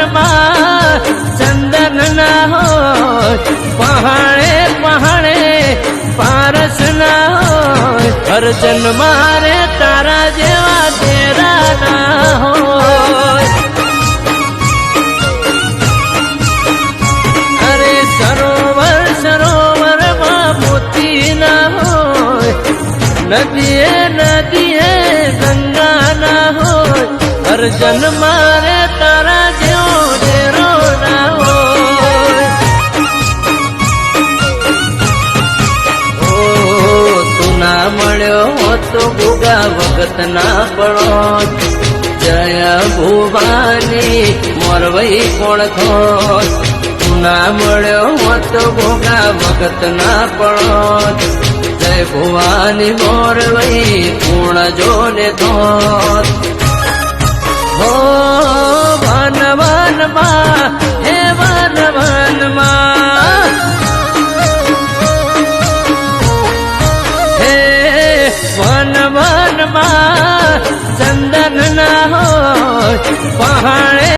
મનમાં ચંદન ના હોય પહાણે પહાણે પારસ ના હોય અર્જન મારે તારા જેવા તેરા ના હોય. અરે સરોવર સરોવરમાં મોતી ના હોય, નદીએ નદીએ ગંગા ના હોય અર્જન મારે તારા ના મળ્યો હોત તો ગુગા વખત ના પડો. જય ભુવાની, મોરવઈ કોણ ખોત ના મળ્યો હોત તો ગુગા વખત ના પડો. જય ભુવાની, મોરવઈ પૂર્ણ જોને થોત હો વન વનમાં વન વનમાં ચંદન ના હોય પહાણે